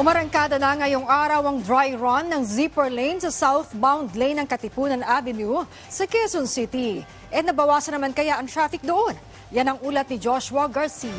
Umarangkada na ngayong araw ang dry run ng zipper lane sa southbound lane ng Katipunan Avenue sa Quezon City. E nabawasan naman kaya ang traffic doon. Yan ang ulat ni Joshua Garcia.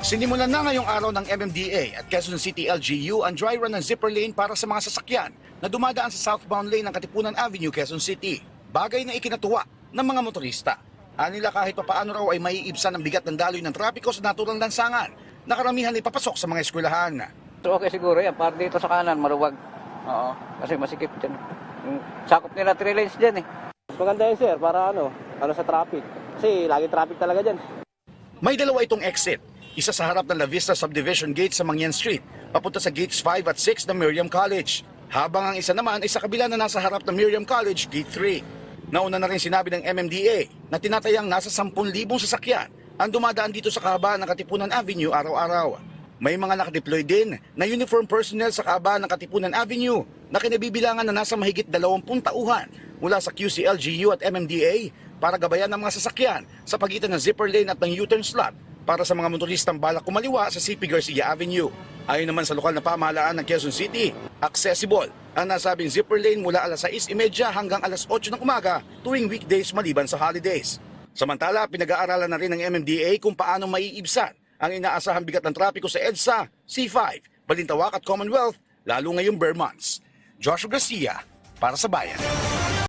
Sinimulan na ngayong araw ng MMDA at Quezon City LGU ang dry run ng zipper lane para sa mga sasakyan na dumadaan sa southbound lane ng Katipunan Avenue, Quezon City. Bagay na ikinatuwa ng mga motorista. Anila kahit papaano raw ay maiibsan ang bigat ng daloy ng trapiko sa naturang lansangan na karamihan ay papasok sa mga eskwelahan. So okay siguro yan, para dito sa kanan, maluwag. Oo, kasi masikip dyan. Yung sakop nila 3 lanes dyan eh. Mas maganda yun sir, para ano, ano sa traffic. Kasi lagi traffic talaga dyan. May dalawa itong exit. Isa sa harap ng La Vista Subdivision Gate sa Mangyan Street, papunta sa Gates 5 at 6 ng Miriam College. Habang ang isa naman ay sa kabila na nasa harap ng Miriam College, Gate 3. Nauna na rin sinabi ng MMDA na tinatayang nasa 10,000 sasakyan ang dumadaan dito sa kahabaan ng Katipunan Avenue araw-araw. May mga nakadeploy din na uniform personnel sa kahabaan ng Katipunan Avenue na kinabibilangan na nasa mahigit 20 tauhan mula sa QCLGU at MMDA para gabayan ng mga sasakyan sa pagitan ng zipper lane at ng U-turn slot para sa mga motoristang balak kumaliwa sa CP Garcia Avenue. Ayon naman sa lokal na pamahalaan ng Quezon City, accessible ang nasabing zipper lane mula alas 6.30 hanggang alas 8 ng umaga tuwing weekdays maliban sa holidays. Samantala, pinag-aaralan na rin ng MMDA kung paano maiibsan ang inaasahang bigat ng trapiko sa EDSA, C5, Balintawak at Commonwealth, lalo ngayong bare months. Joshua Garcia, para sa Bayan.